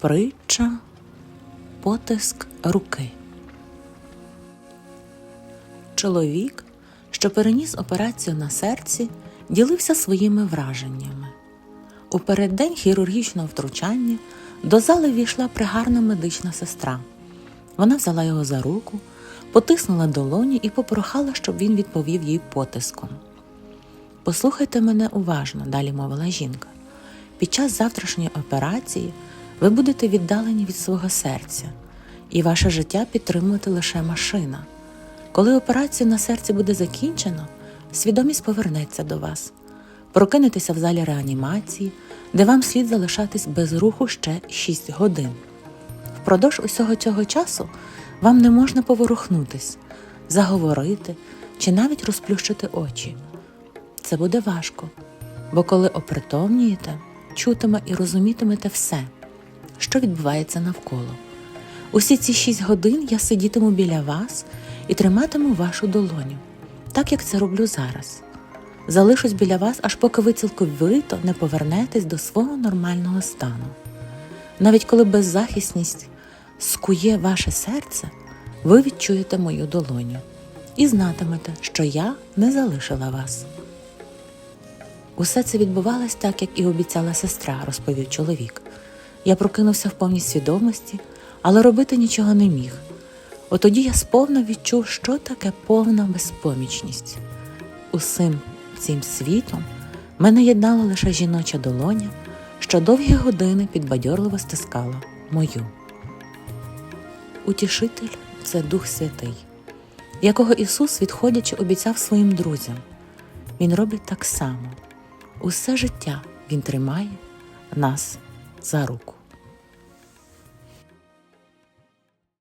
Притча Потиск руки. Чоловік, що переніс операцію на серці, ділився своїми враженнями. У переддень хірургічного втручання до зали війшла пригарна медична сестра. Вона взяла його за руку, потиснула долоні і попрохала, щоб він відповів їй потиском. Послухайте мене уважно, далі мовила жінка. Під час завтрашньої операції ви будете віддалені від свого серця, і ваше життя підтримувати лише машина. Коли операцію на серці буде закінчено, свідомість повернеться до вас. Прокинетеся в залі реанімації, де вам слід залишатись без руху ще 6 годин. Впродовж усього цього часу вам не можна поворухнутись, заговорити чи навіть розплющити очі. Це буде важко, бо коли опритомнієте, чутиме і розумітимете все, що відбувається навколо. Усі ці шість годин я сидітиму біля вас і триматиму вашу долоню, так як це роблю зараз. Залишусь біля вас, аж поки ви цілковито не повернетесь до свого нормального стану. Навіть коли беззахисність скує ваше серце, ви відчуєте мою долоню і знатимете, що я не залишила вас. Усе це відбувалось так, як і обіцяла сестра, розповів чоловік. Я прокинувся в повній свідомості, але робити нічого не міг. Отоді я сповна відчув, що таке повна безпомічність. Усім цим світом мене єднала лише жіноча долоня, що довгі години підбадьорливо стискала мою. Утішитель це Дух Святий, якого Ісус, відходячи, обіцяв своїм друзям. Він робить так само. Усе життя Він тримає нас за руку.